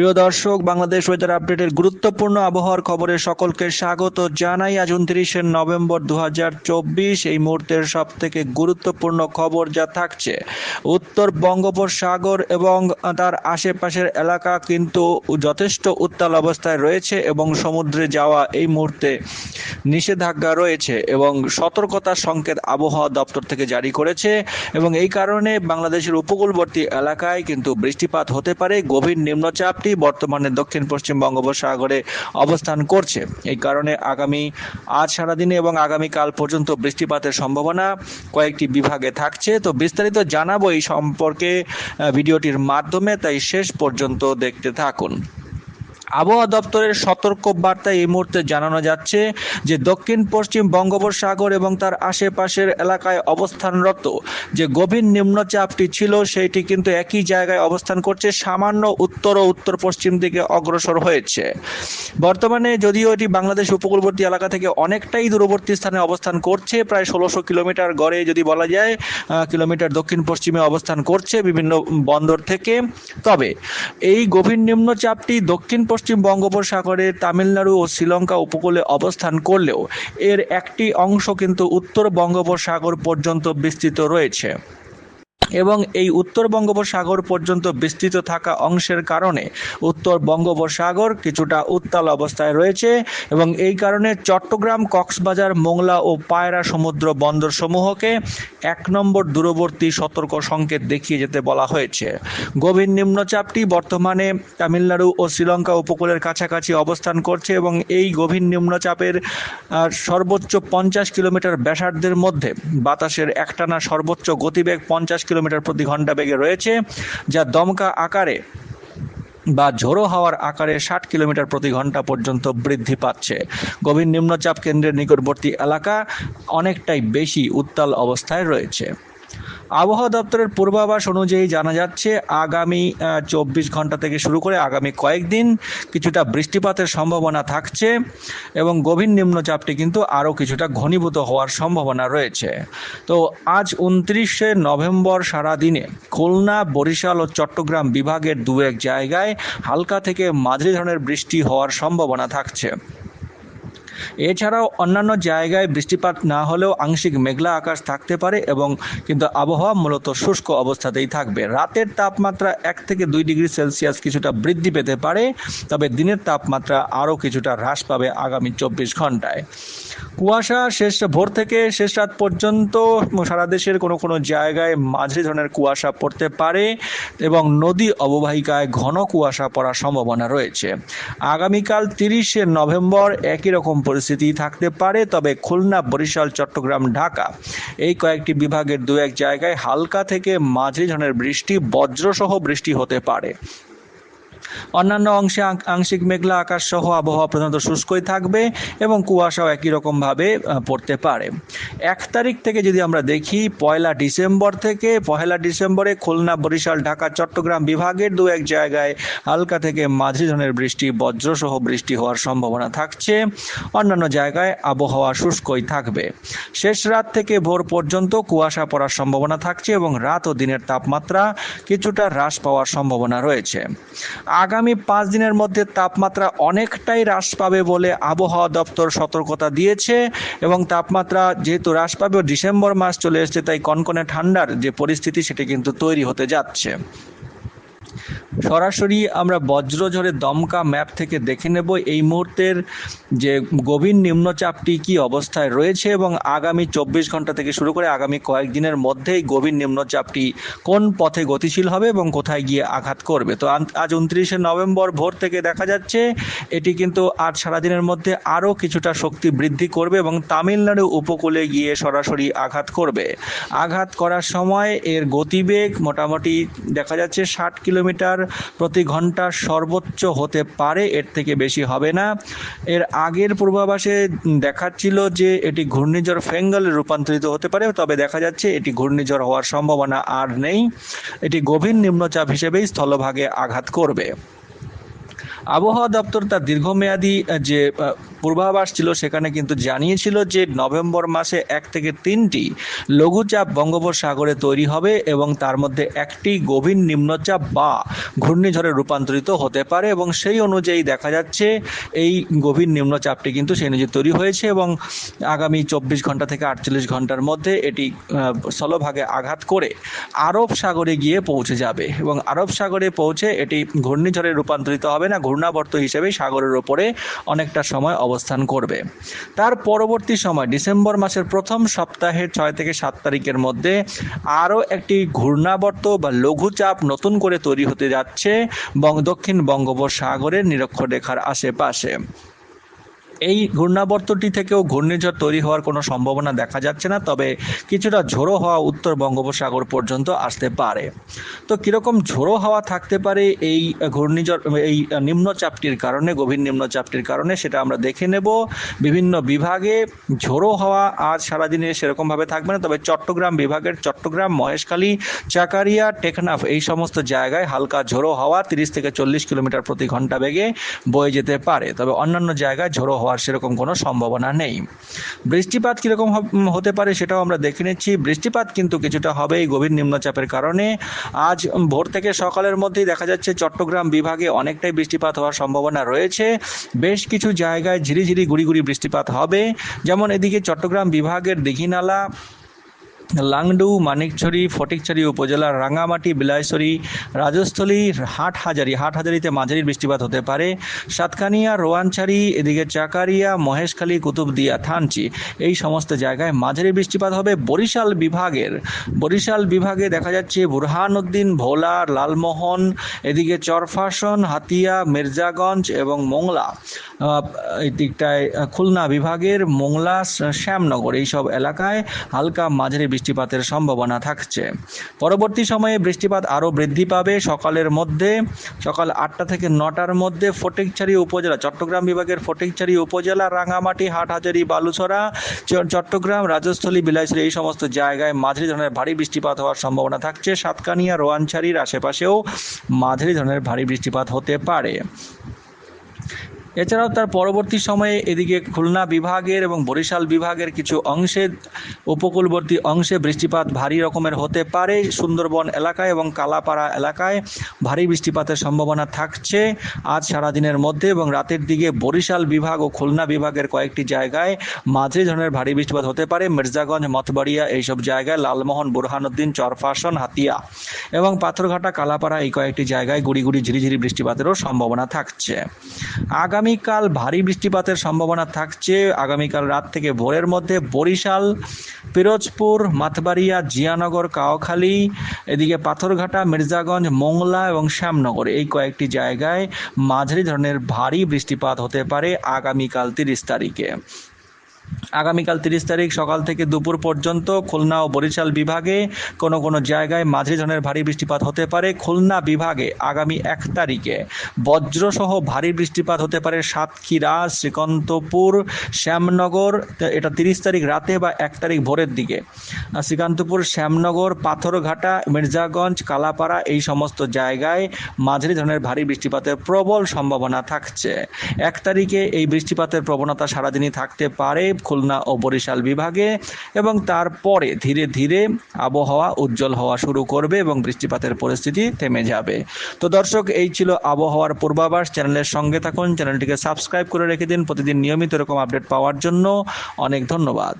প্রিয় দর্শক, বাংলাদেশ ওয়েদার আপডেটের গুরুত্বপূর্ণ আবহাওয়ার খবরে সকলকে স্বাগত জানাই। আজ উনত্রিশে নভেম্বর দু হাজার চব্বিশ, এই মুহূর্তের সব থেকে গুরুত্বপূর্ণ খবর যা থাকছে। উত্তর বঙ্গোপসাগর এবং তার আশেপাশের এলাকা কিন্তু যথেষ্ট উত্তাল অবস্থায় রয়েছে এবং সমুদ্রে যাওয়া এই মুহূর্তে নিষেধাজ্ঞা রয়েছে এবং সতর্কতার সংকেত আবহাওয়া দপ্তর থেকে জারি করেছে এবং এই কারণে বাংলাদেশের উপকূলবর্তী এলাকায় কিন্তু বৃষ্টিপাত হতে পারে, গভীর নিম্নচাপটি বর্তমানে দক্ষিণ পশ্চিম বঙ্গোপসাগরে অবস্থান করছে। এই কারণে আগামী আজ সারাদিনে এবং আগামীকাল পর্যন্ত বৃষ্টিপাতের সম্ভাবনা কয়েকটি বিভাগে থাকছে। তো বিস্তারিত জানাব এই সম্পর্কে ভিডিওটির মাধ্যমে, তাই শেষ পর্যন্ত দেখতে থাকুন। আবহাওয়া দপ্তরের সতর্ক বার্তায় এই মুহূর্তে জানানো যাচ্ছে যে দক্ষিণ, পশ্চিম বঙ্গোপসাগর এবং তার আশেপাশের এলাকায় অবস্থানরত যে গভীর নিম্নচাপটি ছিল, সেইটি কিন্তু একই জায়গায় অবস্থান করছে, সামান্য উত্তর ও উত্তর পশ্চিম দিকে অগ্রসর হয়েছে। বর্তমানে যদিও এটি বাংলাদেশ উপকূলবর্তী এলাকা থেকে অনেকটাই দূরবর্তী স্থানে অবস্থান করছে, প্রায় ষোলোশো কিলোমিটার গড়ে যদি বলা যায় কিলোমিটার দক্ষিণ পশ্চিমে অবস্থান করছে বিভিন্ন বন্দর থেকে। তবে এই গভীর নিম্নচাপটি দক্ষিণ পশ্চিম বঙ্গোপসাগরের তামিলনাড়ু ও শ্রীলঙ্কা উপকূলে অবস্থান করলেও এর একটি অংশ কিন্তু উত্তর বঙ্গোপসাগর পর্যন্ত বিস্তৃত রয়েছে। এবং এই উত্তর বঙ্গোপসাগর পর্যন্ত বিস্তৃত থাকা অংশের কারণে উত্তর বঙ্গোপসাগর কিছুটা উত্তাল অবস্থায় রয়েছে এবং এই কারণে চট্টগ্রাম, কক্সবাজার, মোংলা ও পায়রা সমুদ্র বন্দর সমূহকে এক নম্বর দূরবর্তী সতর্ক সংকেত দেখিয়ে যেতে বলা হয়েছে। গভীর নিম্নচাপটি বর্তমানে তামিলনাড়ু ও শ্রীলঙ্কা উপকূলের কাছাকাছি অবস্থান করছে এবং এই গভীর নিম্নচাপের সর্বোচ্চ পঞ্চাশ কিলোমিটার ব্যাসার্ধের মধ্যে বাতাসের একটানা সর্বোচ্চ গতিবেগ পঞ্চাশ কিলোমিটার প্রতি ঘণ্টা বেগে রয়েছে, যা দমকা আকারে বা ঝোড়ো হাওয়ার আকারে ষাট কিলোমিটার প্রতি ঘণ্টা পর্যন্ত বৃদ্ধি পাচ্ছে। গভীর নিম্নচাপ কেন্দ্রের নিকটবর্তী এলাকা অনেকটাই বেশি উত্তাল অবস্থায় রয়েছে। আবহাওয়া দপ্তরের পূর্বাভাস অনুযায়ী জানা যাচ্ছে, আগামী চব্বিশ ঘণ্টা থেকে শুরু করে আগামী কয়েকদিন কিছুটা বৃষ্টিপাতের সম্ভাবনা থাকছে এবং গভীর নিম্নচাপটি কিন্তু আরও কিছুটা ঘনীভূত হওয়ার সম্ভাবনা রয়েছে। তো আজ উনত্রিশে নভেম্বর সারাদিনে খুলনা, বরিশাল ও চট্টগ্রাম বিভাগের দু এক জায়গায় হালকা থেকে মাঝারি ধরনের বৃষ্টি হওয়ার সম্ভাবনা থাকছে। এছাড়াও অন্যান্য জায়গায় বৃষ্টিপাত না হলেও আংশিক মেঘলা আকাশ থাকতে পারে এবং কিন্তু আবহাওয়া মূলত শুষ্ক অবস্থাতেই থাকবে। রাতের তাপমাত্রা এক থেকে দুই ডিগ্রি সেলসিয়াস কিছুটা বৃদ্ধি পেতে পারে, তবে দিনের তাপমাত্রা আরও কিছুটা হ্রাস পাবে আগামী চব্বিশ ঘন্টায় কুয়াশা শেষ ভোর থেকে শেষ রাত পর্যন্ত সারা দেশের কোনো কোনো জায়গায় মাঝারি ধরনের কুয়াশা পড়তে পারে এবং নদী অববাহিকায় ঘন কুয়াশা পড়ার সম্ভাবনা রয়েছে। আগামীকাল তিরিশে নভেম্বর একই রকম পরিস্থিতি থাকতে পারে, তবে খুলনা, বরিশাল, চট্টগ্রাম, ঢাকা এই কয়েকটি বিভাগের দু এক জায়গায় হালকা থেকে মাঝারি ধরনের বৃষ্টি, বজ্রসহ বৃষ্টি হতে পারে। অন্যান্য অংশে আংশিক মেঘলা আকাশ সহ আবহাওয়া প্রধানত শুষ্কই থাকবে এবং কুয়াশাও একই রকমভাবে পড়তে পারে। এক তারিখ থেকে যদি আমরা দেখি, পয়লা ডিসেম্বর থেকে, পয়লা ডিসেম্বরে খুলনা, বরিশাল, ঢাকা, চট্টগ্রাম বিভাগের দু এক জায়গায় হালকা থেকে মাঝারি ধরনের বৃষ্টি, বজ্রসহ বৃষ্টি হওয়ার সম্ভাবনা থাকছে। অন্যান্য জায়গায় আবহাওয়া শুষ্কই থাকবে। শেষ রাত থেকে ভোর পর্যন্ত কুয়াশা পড়ার সম্ভাবনা থাকছে এবং রাত ও দিনের তাপমাত্রা কিছুটা হ্রাস পাওয়ার সম্ভাবনা রয়েছে। আগামী পাঁচ দিনের মধ্যে তাপমাত্রা অনেকটাই হ্রাস পাবে বলে আবহাওয়া দপ্তর সতর্কতা দিয়েছে এবং তাপমাত্রা যেহেতু হ্রাস পাবে ডিসেম্বর মাস চলে এসছে, তাই কনকনে ঠান্ডার যে পরিস্থিতি সেটি কিন্তু তৈরি হতে যাচ্ছে। সরাসরি আমরা বজ্রঝড়ের দমকা ম্যাপ থেকে দেখে নেব। এই মুহূর্তের যে গভীর নিম্নচাপটি কি অবস্থায় রয়েছে এবং আগামী চব্বিশ ঘণ্টা থেকে শুরু করে আগামী কয়েকদিনের মধ্যেই গভীর নিম্নচাপটি কোন পথে গতিশীল হবে এবং কোথায় গিয়ে আঘাত করবে? তো আজ উনত্রিশে নভেম্বর ভোর থেকে দেখা যাচ্ছে, এটি কিন্তু আজ সারাদিনের মধ্যে আরও কিছুটা শক্তি বৃদ্ধি করবে এবং তামিলনাড়ু উপকূলে গিয়ে সরাসরি আঘাত করবে। আঘাত করার সময় এর গতিবেগ মোটামুটি দেখা যাচ্ছে ষাট কিলোমিটার প্রতি ঘণ্টা সর্বোচ্চ হতে পারে, এর থেকে বেশি হবে না। এর আগের পূর্বাভাসে দেখাচ্ছিল যে এটি ঘূর্ণিঝড় ফেঙ্গলে রূপান্তরিত হতে পারে, তবে দেখা যাচ্ছে এটি ঘূর্ণিঝড় হওয়ার সম্ভাবনা আর নেই। এটি গভীর নিম্নচাপ হিসেবেই স্থলভাগে আঘাত করবে। আবহাওয়া দপ্তর তার দীর্ঘমেয়াদী যে পূর্বাভাস ছিল, সেখানে কিন্তু জানিয়েছিল যে নভেম্বর মাসে এক থেকে তিনটি লঘুচাপ বঙ্গোপসাগরে তৈরি হবে এবং তার মধ্যে একটি গভীর নিম্নচাপ বা ঘূর্ণিঝড়ে রূপান্তরিত হতে পারে এবং সেই অনুযায়ী দেখা যাচ্ছে এই গভীর নিম্নচাপটি কিন্তু সেই অনুযায়ী তৈরি হয়েছে এবং আগামী চব্বিশ ঘণ্টা থেকে আটচল্লিশ ঘণ্টার মধ্যে এটি স্থলভাগে আঘাত করে আরব সাগরে গিয়ে পৌঁছে যাবে এবং আরব সাগরে পৌঁছে এটি ঘূর্ণিঝড়ে রূপান্তরিত হবে না ঘূর্ণাবর্ত হিসেবে সাগরের ওপরে অনেকটা সময় অবস্থান করবে। তার পরবর্তী সময়, ডিসেম্বর মাসের প্রথম সপ্তাহের ছয় থেকে সাত তারিখের মধ্যে আরও একটি ঘূর্ণাবর্ত বা লঘুচাপ নতুন করে তৈরি হতে যাচ্ছে বং- দক্ষিণ বঙ্গোপসাগরের নিরক্ষরেখার আশেপাশে। এই ঘূর্ণাবর্তটি থেকেও ঘূর্ণিঝড় তৈরি হওয়ার কোনো সম্ভাবনা দেখা যাচ্ছে না, তবে কিছুটা ঝোড়ো হাওয়া উত্তর বঙ্গোপসাগর পর্যন্ত আসতে পারে। তো কীরকম ঝোড়ো হাওয়া থাকতে পারে এই ঘূর্ণিঝড়, এই নিম্নচাপটির কারণে, গভীর নিম্নচাপটির কারণে, সেটা আমরা দেখে নেব। বিভিন্ন বিভাগে ঝোড়ো হাওয়া আজ সারাদিনে সেরকমভাবে থাকবে না, তবে চট্টগ্রাম বিভাগের চট্টগ্রাম, মহেশখালী, চাকারিয়া, টেকনাফ এই সমস্ত জায়গায় হালকা ঝোড়ো হাওয়া তিরিশ থেকে চল্লিশ কিলোমিটার প্রতি ঘণ্টা বেগে বয়ে যেতে পারে। তবে অন্যান্য জায়গায় ঝোড়ো হওয়ার সেরকম কোনো সম্ভাবনা নেই। বৃষ্টিপাত কীরকম হতে পারে সেটাও আমরা দেখে নিচ্ছি। বৃষ্টিপাত কিন্তু কিছুটা হবে এই গভীর নিম্নচাপের কারণে। আজ ভোর থেকে সকালের মধ্যেই দেখা যাচ্ছে চট্টগ্রাম বিভাগে অনেকটাই বৃষ্টিপাত হওয়ার সম্ভাবনা রয়েছে। বেশ কিছু জায়গায় ঝিরিঝিরি গুড়ি গুড়ি বৃষ্টিপাত হবে। যেমন এদিকে চট্টগ্রাম বিভাগের দীঘিনালা লাংডু মানিকছড়ি ফটিকছড়ি উপজেলার রাঙামাটি, বিলাইছড়ি, রাজস্থলী, হাটহাজারি। হাটহাজারিতে মাঝারি বৃষ্টিপাত হতে পারে। সাতকানিয়া, রোয়ানছড়ি, এদিকে চাকারিয়া, মহেশখালী, কুতুবদিয়া, থানচি। এই সমস্ত জায়গায় মাঝারি বৃষ্টিপাত হবে বরিশাল বিভাগের। বরিশাল বিভাগে দেখা যাচ্ছে বুরহানুদ্দিন, ভোলা, লালমোহন, এদিকে চরফাসন, হাতিয়া, মির্জাগঞ্জ এবং মোংলা। এই দিকটায় খুলনা বিভাগের মোংলা, শ্যামনগর। এইসব এলাকায় হালকা মাঝারি বৃষ্টিপাতের সম্ভাবনা থাকছে। পরবর্তী সময়ে বৃষ্টিপাত আরও বৃদ্ধি পাবে। সকালের মধ্যে, সকাল আটটা থেকে নটার মধ্যে ফটিকছড়ি উপজেলা, চট্টগ্রাম বিভাগের ফটিকছড়ি উপজেলা, রাঙামাটি, হাটহাজারি, বালুছড়া চট্টগ্রাম, রাজস্থলী, বিলাইছড়ি এই সমস্ত জায়গায় মাঝারি ধরনের ভারী বৃষ্টিপাত হওয়ার সম্ভাবনা থাকছে। সাতকানিয়া, রোয়ানছড়ির আশেপাশেও মাঝারি ধরনের ভারী বৃষ্টিপাত হতে পারে। এছাড়াও তার পরবর্তী সময়ে এদিকে খুলনা বিভাগের এবং বরিশাল বিভাগের কিছু অংশে, উপকূলবর্তী অংশে বৃষ্টিপাত ভারী রকমের হতে পারে। সুন্দরবন এলাকায় এবং কালাপাড়া এলাকায় ভারী বৃষ্টিপাতের সম্ভাবনা থাকছে। আজ সারাদিনের মধ্যে এবং রাতের দিকে বরিশাল বিভাগ ও খুলনা বিভাগের কয়েকটি জায়গায় মাঝে ধরনের ভারী বৃষ্টিপাত হতে পারে। মির্জাগঞ্জ মতবাড়িয়া এইসব জায়গায় লালমোহন, বুরহানুদ্দিন, চরফাসন, হাতিয়া এবং পাথরঘাটা, কালাপাড়া এই কয়েকটি জায়গায় গুড়ি গুড়ি ঝিরিঝিরি বৃষ্টিপাতেরও সম্ভাবনা থাকছে। আগামীকাল ভারী বৃষ্টিপাতের সম্ভাবনা থাকছে। আগামীকাল রাত থেকে ভোরের মধ্যে বরিশাল, পিরোজপুর মাথবাড়িয়া জিয়ানগর, কাওখালী, এদিকে পাথরঘাটা, মির্জাগঞ্জ, মোংলা এবং শ্যামনগর এই কয়েকটি জায়গায় মাঝারি ধরনের ভারী বৃষ্টিপাত হতে পারে আগামীকাল তিরিশ তারিখে। আগামীকাল তিরিশ তারিখ সকাল থেকে দুপুর পর্যন্ত খুলনা ও বরিশাল বিভাগে কোনো কোনো জায়গায় মাঝারি ধরনের ভারী বৃষ্টিপাত হতে পারে। খুলনা বিভাগে আগামী এক তারিখে বজ্রসহ ভারী বৃষ্টিপাত হতে পারে সাতক্ষীরা, শ্রীকান্তপুর, শ্যামনগর এটা তিরিশ তারিখ রাতে বা এক তারিখ ভোরের দিকে। শ্রীকান্তপুর, শ্যামনগর, পাথরঘাটা, মির্জাগঞ্জ, কালাপাড়া এই সমস্ত জায়গায় মাঝারি ধরনের ভারী বৃষ্টিপাতের প্রবল সম্ভাবনা থাকছে। এক তারিখে এই বৃষ্টিপাতের প্রবণতা সারাদিনই থাকতে পারে। খুলনা ও বরিশাল বিভাগে এবং তারপরে ধীরে ধীরে আবহাওয়া উজ্জ্বল হওয়া শুরু করবে এবং বৃষ্টিপাতের পরিস্থিতি থেমে যাবে। তো দর্শক, এই ছিল আবহাওয়ার পূর্বাভাস। চ্যানেলের সঙ্গে থাকুন, চ্যানেলটিকে সাবস্ক্রাইব করে রেখে দিন। প্রতিদিন নিয়মিত এরকম আপডেট পাওয়ার জন্য অনেক ধন্যবাদ।